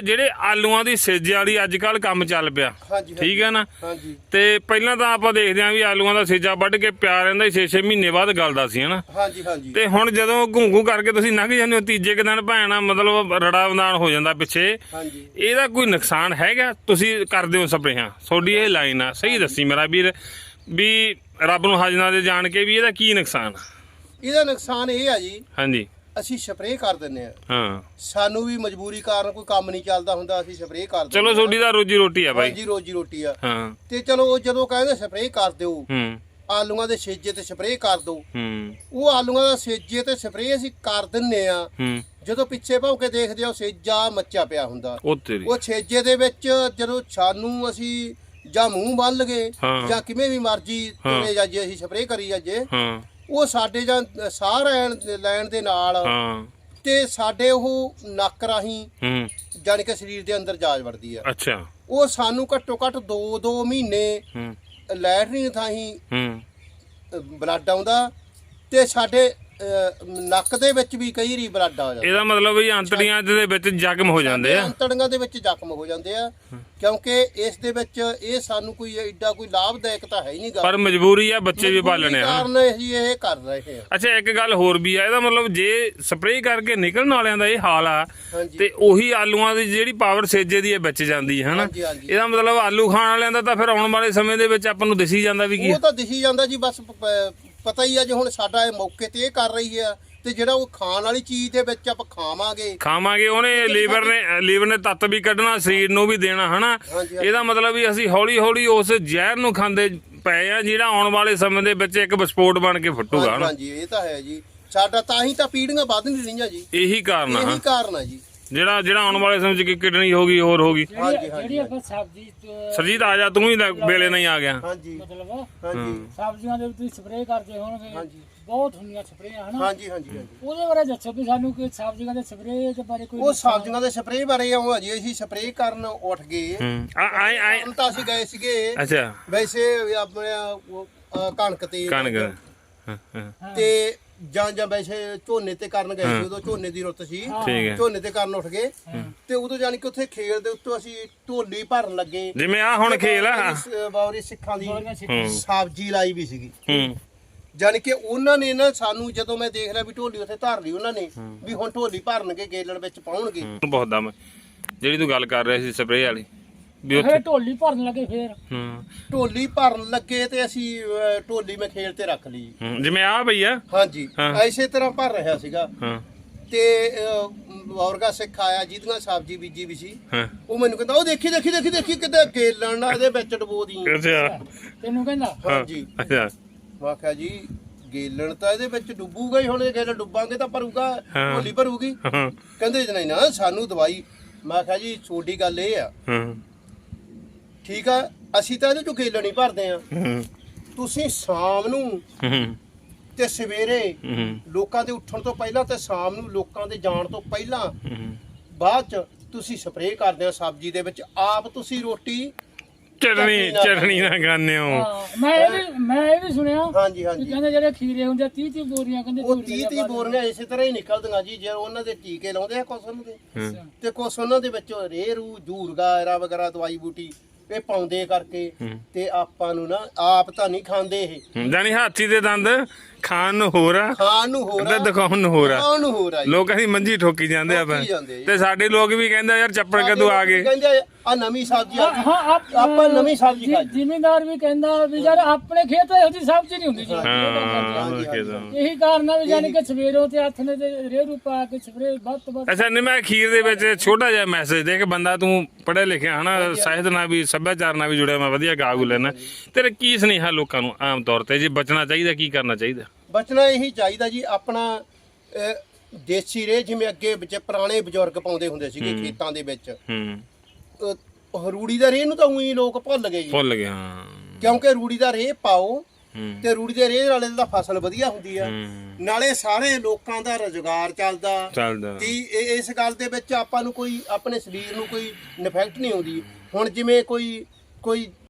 ਜਿਹੜੇ ਜਿਹੜੇ ਆਲੂਆਂ ਦੀ ਸਿੱਜ ਵਾਲੀ ਅੱਜ ਕੱਲ ਕੰਮ ਚੱਲ ਪਿਆ। ਠੀਕ ਹੈ ਨਾ? ਹਾਂਜੀ। ਤੇ ਪਹਿਲਾਂ ਤਾਂ ਆਪਾਂ ਦੇਖਦੇ ਆਂ ਵੀ ਆਲੂਆਂ ਦਾ ਸਿੱਜਾ ਵੱਢ ਕੇ ਪਿਆ ਰਹਿੰਦਾ 6-6 ਮਹੀਨੇ ਬਾਅਦ ਗਲਦਾ ਸੀ ਹਨਾ? ਹਾਂਜੀ ਹਾਂਜੀ। ਤੇ ਹੁਣ ਜਦੋਂ ਘੁੰਘੂ ਕਰਕੇ ਤੁਸੀਂ ਲੰਘ ਜਾਂਦੇ ਹੋ ਤੀਜੇ ਕੁ ਦਿਨ ਭੈਣਾ ਮਤਲਬ ਰੜਾ ਮੈਦਾਨ ਹੋ ਜਾਂਦਾ ਪਿੱਛੇ। ਇਹਦਾ ਕੋਈ ਨੁਕਸਾਨ ਹੈਗਾ? ਤੁਸੀਂ ਕਰਦੇ ਹੋ ਸਪਰੇਹਾਂ? ਤੁਹਾਡੀ ਇਹ ਲਾਈਨ ਆ। ਸਹੀ ਦੱਸੀ ਮੇਰਾ ਵੀਰ ਵੀ ਰੱਬ ਨੂੰ ਹਾਜ਼ਨਾ ਦੇ ਜਾਣ ਕੇ ਵੀ ਇਹਦਾ ਕੀ ਨੁਕਸਾਨ? ਇਹਦਾ ਨੁਕਸਾਨ ਇਹ ਆ ਜੀ ਹਾਂਜੀ। ਅਸੀਂ ਸਪਰੇਅ ਕਰ ਦਿੰਨੇ ਆ ਹਾਂ। ਸਾਨੂੰ ਵੀ ਮਜਬੂਰੀ ਕਾਰਨ ਕੋਈ ਕੰਮ ਨਹੀਂ ਚੱਲਦਾ ਹੁੰਦਾ ਅਸੀਂ ਸਪਰੇਅ ਕਰ ਦਿੰਦੇ ਚਲੋ ਤੁਹਾਡੀ ਤਾਂ ਰੋਜੀ ਰੋਟੀ ਆ ਬਾਈ। ਹਾਂਜੀ ਰੋਜੀ ਰੋਟੀ ਆ। ਹਾਂ। ਤੇ ਚਲੋ ਉਹ ਜਦੋਂ ਕਹਿੰਦੇ ਸਪਰੇਅ ਕਰ ਦਿਓ ਹੂੰ। ਆਲੂਆਂ ਦੇ ਛੇਜੇ ਤੇ ਸਪਰੇਅ ਕਰ ਦਿਓ। ਹੂੰ। ਉਹ ਆਲੂਆਂ ਦਾ ਛੇਜੇ ਤੇ ਸਪਰੇਅ ਅਸੀਂ ਕਰ ਦਿੰਨੇ ਆ ਹੂੰ। ਜਦੋਂ ਪਿੱਛੇ ਭੌਂ ਕੇ ਦੇਖਦੇ ਆ ਉਹ ਛੇਜਾ ਮੱਚਾ ਪਿਆ ਹੁੰਦਾ। ਉਹ ਤੇਰੀ ਉਹ ਛੇਜੇ ਦੇ ਵਿੱਚ ਜਦੋਂ ਸਾਨੂੰ ਅਸੀਂ ਜਾਂ ਮੂੰਹ ਬੰਨ ਲਗੇ। ਜਾਂ ਕਿਵੇਂ ਵੀ ਮਰਜ਼ੀ ਹਾਂ। ਤੁਰੇ ਜਾਈਏ ਅਸੀਂ ਸਪਰੇਅ ਕਰੀ ਜਾਈਏ। ਹਾਂ। ਉਹ ਸਾਡੇ ਜਾਂ ਸਾਹ ਲੈਣ ਲੈਣ ਦੇ ਨਾਲ ਹਾਂ। ਤੇ ਸਾਡੇ ਉਹ ਨੱਕ ਰਾਹੀਂ ਹੂੰ। ਜਾਣੀ ਕਿ ਸਰੀਰ ਦੇ ਅੰਦਰ ਜਾਜ ਵੜਦੀ ਆ। ਅੱਛਾ। ਉਹ ਸਾਨੂੰ ਘੱਟੋ ਘੱਟ 2-2 ਮਹੀਨੇ ਹੂੰ। ਲੈਟਰੀਨ ਥਾਹੀਂ ਹੂੰ। ਬਲੱਡ ਆਉਂਦਾ ਤੇ ਸਾਡੇ ਨੱਕ ਦੇ ਵਿੱਚ ਵੀ ਕਈ ਰੀ ਬਲੱਡ ਆ ਜਾਂਦਾ। ਇਹਦਾ ਮਤਲਬ ਵੀ ਅੰਤੜੀਆਂ ਦੇ ਵਿੱਚ ਜ਼ਖਮ ਹੋ ਜਾਂਦੇ ਆ। ਅੰਤੜੀਆਂ ਦੇ ਵਿੱਚ ਜ਼ਖਮ ਹੋ ਜਾਂਦੇ ਆ ਕਿਉਂਕਿ ਇਸ ਦੇ ਵਿੱਚ ਇਹ ਸਾਨੂੰ ਕੋਈ ਐਡਾ ਕੋਈ ਲਾਭਦਾਇਕ ਤਾਂ ਹੈ ਹੀ ਨਹੀਂਗਾ। ਪਰ ਮਜਬੂਰੀ ਆ ਬੱਚੇ ਵੀ ਪਾਲਣੇ ਆ। ਕਾਰਨ ਅਸੀਂ ਇਹ ਕਰ ਰਹੇ ਆ। ਅੱਛਾ ਇੱਕ ਗੱਲ ਹੋਰ ਵੀ ਆ ਇਹਦਾ ਮਤਲਬ ਜੇ ਸਪਰੇਅ ਕਰਕੇ ਨਿਕਲਣ ਵਾਲਿਆਂ ਦਾ ਇਹ ਹਾਲ ਆ ਤੇ ਉਹੀ ਆਲੂਆਂ ਦੀ ਜਿਹੜੀ ਪਾਵਰ ਸੇਜੇ ਦੀ ਇਹ ਵਿੱਚ ਜਾਂਦੀ ਹੈ ਹਨਾ। ਇਹਦਾ ਮਤਲਬ ਆਲੂ ਖਾਣ ਵਾਲਿਆਂ ਦਾ ਤਾਂ ਫਿਰ ਆਉਣ ਵਾਲੇ ਸਮੇਂ ਦੇ ਵਿੱਚ ਆਪਾਂ ਨੂੰ ਦਿਸੀ ਜਾਂਦਾ ਵੀ ਕੀ ਉਹ ਤਾਂ ਦਿਖੀ ਜਾਂਦਾ ਜੀ ਬਸ ਪਤਾ ਹੀ ਆ ਜੇ ਹੁਣ ਸਾਡਾ ਇਹ ਮੌਕੇ ਤੇ ਇਹ ਕਰ ਰਹੀ ਆ ਤੇ ਜਿਹੜਾ ਉਹ ਖਾਣ ਵਾਲੀ ਚੀਜ਼ ਦੇ ਵਿੱਚ ਆਪਾਂ ਖਾਵਾਂਗੇ। ਖਾਵਾਂਗੇ ਉਹਨੇ ਲੀਵਰ ਨੇ ਲੀਵਰ ਨੇ ਤੱਤ ਵੀ ਕੱਢਣਾ ਸਰੀਰ ਨੂੰ ਵੀ ਦੇਣਾ ਹਨਾ। ਇਹਦਾ ਮਤਲਬ ਵੀ ਅਸੀਂ ਹੌਲੀ ਹੌਲੀ ਉਸ ਜ਼ਹਿਰ ਨੂੰ ਖਾਂਦੇ ਪਏ ਆ ਜਿਹੜਾ ਆਉਣ ਵਾਲੇ ਸਮੇਂ ਦੇ ਵਿੱਚ ਇੱਕ ਵਿਸਫੋਟ ਬਣ ਕੇ ਫੁੱਟੂਗਾ ਹਾਂਜੀ ਹਨਾ? ਹਾਂਜੀ ਇਹ ਤਾਂ ਹੈ ਜੀ। ਸਾਡਾ ਤਾਂ ਹੀ ਤਾਂ ਪੀੜ੍ਹੀਆਂ ਵੱਧ ਨਹੀਂ ਰਹੀਆਂ ਜੀ। ਇਹੀ ਕਾਰਨ ਆ ਇਹੀ। ਕਾਰਨ ਆ ਜੀ। ਜਿਹੜਾ ਜਿਹੜਾ ਆਉਣ ਵਾਲੇ ਸਮੇਂ 'ਚ ਕਿ ਕਿਡਨੀ ਹੋ ਗਈ ਹੋਰ ਹੋ ਗਈ। ਹਾਂਜੀ, ਜਿਹੜੀ ਹਾਂਜੀ, ਜਿਹੜੀ ਆਪਾਂ ਸਬਜ਼ੀ ਚ ਸਰਜੀਤ ਆ ਜਾ ਤੂੰ ਵੀ ਲੈ- ਵੇਲੇ ਨਹੀਂ ਆ ਗਿਆ। ਹਾਂਜੀ। ਮਤਲਬ ਹਾਂਜੀ। ਸਬਜ਼ੀਆਂ ਦੇ ਉੱਤੇ ਸਪਰੇਅ ਕਰਦੇ ਹੋਣਗੇ ਹਾਂਜੀ। ਬਹੁਤ ਹੁੰਦੀਆਂ ਸਪਰੇਆਂ ਹਨਾ? ਹਾਂਜੀ ਹਾਂਜੀ ਹਾਂਜੀ। ਉਹਦੇ ਬਾਰੇ ਦੱਸੋ ਵੀ ਸਾਨੂੰ ਕਿ ਸਬਜ਼ੀਆਂ ਦੇ ਸਪਰੇਅ ਦੇ ਬਾਰੇ ਕੋਈ ਉਹ ਸਬਜ਼ੀਆਂ ਦੇ ਸਪਰੇਅ ਬਾਰੇ ਆਉਂ ਅਜੇ ਅਸੀਂ ਸਪਰੇਅ ਕਰਨ ਉੱਠ ਗਏ। ਹੂੰ। ਆ ਆਏ ਆਏ ਹੁਣ ਤਾਂ ਅਸੀਂ ਗਏ ਸੀਗੇ। ਅੱਛਾ। ਵੈਸੇ ਆਪਣੇ ਉਹ, ਅਹ, ਕਣਕ ਤੇ ਕਣਕ। ਹਾਂ। ਹਾਂ। ਤੇ ਜਾਂ ਜਾਂ ਵੈਸੇ ਝੋਨੇ ਤੇ ਕਰਨ ਗਏ ਸੀ ਉਦੋਂ ਝੋਨੇ ਦੀ ਰੁੱਤ ਸੀ। ਠੀਕ ਹੈ। ਝੋਨੇ ਤੇ ਕਰਨ ਉੱਠ ਗਏ। ਤੇ ਉਦੋਂ ਜਾਨੀ ਕਿ ਉੱਥੇ ਖੇਲ ਦੇ ਉੱਤੇ ਅਸੀਂ ਢੋਲੀ ਭਰਨ ਲੱਗੇ। ਜਿਵੇਂ ਆ ਹੁਣ ਖੇਲ ਆ। ਬਾਵਰੀ ਸਿੱਖਾਂ ਦੀ ਸਬਜ਼ੀ ਲਾਈ ਵੀ ਸੀਗੀ। ਹੂੰ। ਜਾਨੀ ਕਿ ਉਹਨਾਂ ਨੇ ਨਾ ਸਾਨੂੰ ਜਦੋਂ ਮੈਂ ਦੇਖ ਲਿਆ ਵੀ ਢੋਲੀ ਉੱਥੇ ਧਰ ਲਈ ਉਹਨਾਂ ਨੇ ਵੀ ਹੁਣ ਢੋਲੀ ਭਰਨਗੇ ਗੇਲਣ ਵਿੱਚ ਪਾਉਣਗੇ। ਬਹੁਤ ਦਮ। ਜਿਹੜੀ ਤੂੰ ਗੱਲ ਕਰ ਰਿਹਾ ਸੀ ਸਪਰੇਅ ਵਾਲੀ। ਵੀ ਉੱਥੇ ਫਿਰ ਢੋਲੀ ਭਰਨ ਲੱਗੇ ਫੇਰ। ਹੂੰ। ਢੋਲੀ ਭਰਨ ਲੱਗੇ ਤੇ ਅਸੀਂ ਅਹ, ਢੋਲੀ ਮੈਂ ਖੇਲ ਤੇ ਰੱਖ ਲਈ। ਹੂੰ, ਜਿਵੇਂ ਆ। ਭਈਆ ਹਾਂਜੀ ਹਾਂ। ਐਸੇ ਤਰ੍ਹਾਂ ਭਰ ਰਿਹਾ ਸੀਗਾ। ਹਾਂ। ਤੇ ਔਰਗਾ ਸਿੱਖ ਆਇਆ ਜਿਹਦੀਆਂ ਸਬਜ਼ੀ ਬੀਜੀ ਵੀ ਸੀ। ਹਾਂ। ਉਹ ਮੈਨੂੰ ਕਹਿੰਦਾ ਉਹ ਦੇਖੀ ਦੇਖੀ ਦੇਖੀ ਦੇਖੀ ਕਿਤੇ ਗੇਲਣ ਨਾਲ ਇਹਦੇ ਵਿੱਚ ਡਬੋ ਦੀ ਅੱਛਾ। ਤੈਨੂੰ ਕਹਿੰਦਾ? ਹਾਂਜੀ। ਅੱਛਾ। ਮੈਂ ਕਿਹਾ ਜੀ ਗੇਲਣ ਤਾਂ ਇਹਦੇ ਵਿੱਚ ਡੁੱਬੂਗਾ ਹੀ ਹੁਣ ਇਹ ਗੇਲਣ ਡੁੱਬਾਂਗੇ ਤਾਂ ਭਰੂਗਾ ਹਾਂ। ਢੋਲੀ ਭਰੂਗੀ। ਹਾਂ। ਕਹਿੰਦੇ ਜੀ ਨਹੀਂ ਨਾ ਸਾਨੂੰ ਦਵਾਈ। ਮੈਂ ਕਿਹਾ ਜੀ ਛੋਟੀ ਗੱਲ ਇਹ ਆ। ਹਾਂ। ਠੀਕ ਆ? ਅਸੀਂ ਤਾਂ ਇਹਦੇ ਚੋਂ ਗੇਲਣ ਹੀ ਭਰਦੇ ਆ। ਹੂੰ। ਤੁਸੀਂ ਸ਼ਾਮ ਨੂੰ ਹੂੰ। ਤੇ ਸਵੇਰੇ ਹੂੰ। ਲੋਕਾਂ ਦੇ ਉੱਠਣ ਤੋਂ ਪਹਿਲਾਂ ਤੇ ਸ਼ਾਮ ਨੂੰ ਲੋਕਾਂ ਦੇ ਜਾਣ ਤੋਂ ਪਹਿਲਾਂ ਹੂੰ। ਬਾਅਦ ਚ ਤੁਸੀਂ ਸਪਰੇਅ ਕਰਦੇ ਹੋ ਸਬਜ਼ੀ ਦੇ ਵਿੱਚ। ਆਪ ਤੁਸੀਂ ਰੋਟੀ ਚਟਣੀ ਚਟਣੀ ਨਾ ਖਾਂਦੇ ਹੋ। ਮੈਂ ਇਹ ਵੀ ਮੈਂ ਇਹ ਵੀ ਸੁਣਿਆ ਹਾਂਜੀ ਹਾਂਜੀ। ਕਹਿੰਦੇ ਜਿਹੜੇ ਖੀਰੇ ਹੁੰਦੇ 30 30 ਬੋਰੀਆਂ ਕਹਿੰਦੇ ਉਹ ਝੂਰੀਆਂ 30 30 ਬੋਰੀਆਂ ਇਸੇ ਤਰ੍ਹਾਂ ਹੀ ਨਿਕਲਦੀਆਂ ਜੀ ਜੇ ਉਹਨਾਂ ਦੇ ਟੀਕੇ ਲਾਉਂਦੇ ਆ ਕੁਛ ਉਹਨਾਂ ਦੇ। ਤੇ ਕੁਛ ਉਹਨਾਂ ਦੇ ਵਿੱਚ ਰੇਰੂ ਜੂਰਗਾ ਐਰਾ ਵਗੈਰਾ ਦਵਾਈ ਬੂਟੀ ਇਹ ਪਾਉਂਦੇ ਕਰਕੇ। ਤੇ ਆਪਾਂ ਨੂੰ ਨਾ ਆਪ ਤਾਂ ਨਹੀਂ ਖਾਂਦੇ ਇਹ ਜਾਨੀ ਹਾਥੀ ਦੇ ਦੰਦ ਖਾਣ ਨੂੰ ਹੋਰ ਆ ਖਾਣ ਨੂੰ ਹੋਰ ਤੇ ਆ ਦਿਖਾਉਣ ਨੂੰ ਹੋਰ ਆ ਖਾਣ ਨੂੰ ਹੋਰ ਆ। ਲੋਕਾਂ ਦੀ ਮੰਜੀ ਠੋਕੀ ਜਾਂਦੇ ਆ। ਤੇ ਸਾਡੇ ਲੋਕ ਵੀ ਕਹਿੰਦੇ ਯਾਰ ਚੱਪੜ ਕਦੋਂ ਆ ਗਏ ਕਹਿੰਦੇ ਆ ਨਵੀਂ ਸਬਜ਼ੀ ਆ ਹਾਂ ਆਪ- ਆਪਾਂ ਨਵੀਂ ਸਬਜ਼ੀ ਜ਼ਿ- ਖਾਈ ਜ਼ਿਮੀਂਦਾਰ ਵੀ ਕਹਿੰਦਾ ਵੀ ਯਾਰ ਆਪਣੇ ਖੇਤ ਇਹੋ ਜਿਹੀ ਸਬਜ਼ੀ ਨਹੀਂ ਹੁੰਦੀ ਜੀ। ਹਾਂ ਹੋਰ ਕਿਦਾਂ ਇਹੀ ਕਾਰਨ ਆ ਵੀ ਯਾਨੀ ਕਿ ਸਵੇਰੋਂ ਤੇ ਹੱਥ ਨੇ ਤੇ ਰੇਰੂ ਪਾ ਕੇ ਸਪਰੇ ਵੱਧ ਤੋਂ ਵੱਧ ਅੱਛਾ ਨਹੀਂ ਮੈਂ ਅਖੀਰ ਦੇ ਵਿੱਚ ਛੋਟਾ ਜਿਹਾ ਮੈਸੇਜ ਦੇ ਕੇ ਬੰਦਾ ਤੂੰ ਪੜ੍ਹਿਆ ਲਿਖਿਆ ਹਨਾ ਸਾਹਿਤ ਨਾਲ ਵੀ ਸੱਭਿਆਚਾਰ ਨਾਲ ਵੀ ਜੁੜਿਆ ਮੈਂ ਵਧੀਆ ਗਾ ਗੂ ਲੈਣਾ ਤੇਰੇ ਕੀ ਸੁਨੇਹਾ ਲੋਕਾਂ ਨੂੰ ਆਮ ਤੌਰ ਤੇ? ਜੇ ਬਚਣਾ ਚਾਹੀਦਾ ਕੀ ਕਰਨਾ ਚਾਹੀਦਾ? ਬਚਣਾ ਇਹੀ ਚਾਹੀਦਾ ਜੀ ਆਪਣਾ ਅਹ, ਦੇਸੀ ਰੇ ਜਿਵੇਂ ਅੱਗੇ ਵਿੱਚ ਪੁਰਾਣੇ ਬਜ਼ੁਰਗ ਪਾਉਂਦੇ ਹੁੰਦੇ ਸੀਗੇ ਖੇਤਾਂ ਦੇ ਵਿੱਚ। ਹੂੰ। ਅਹ, ਰੂੜੀ ਦਾ ਰੇ ਨੂੰ ਤਾਂ ਉਹੀ ਲੋਕ ਭੁੱਲ ਗਏ ਜੀ। ਭੁੱਲ ਗਿਆ ਹਾਂ। ਕਿਉਂਕਿ ਰੂੜੀ ਦਾ ਰੇ ਪਾਓ ਹੂੰ। ਤੇ ਰੂੜੀ ਦੇ ਰੇ ਨਾਲੇ ਦਾ ਫਸਲ ਵਧੀਆ ਹੁੰਦੀ ਆ। ਹੂੰ। ਨਾਲੇ ਸਾਰੇ ਲੋਕਾਂ ਦਾ ਰੁਜ਼ਗਾਰ ਚੱਲਦਾ। ਚੱਲਦਾ। ਕਿ ਇਹ- ਇਸ ਗੱਲ ਦੇ ਵਿੱਚ ਆਪਾਂ ਨੂੰ ਕੋਈ ਆਪਣੇ ਸਰੀਰ ਨੂੰ ਕੋਈ ਇਨਫੈਕਟ ਨਹੀਂ ਆਉਂਦੀ। ਹੁਣ ਜਿਵੇਂ ਕੋਈ ਕੋਈ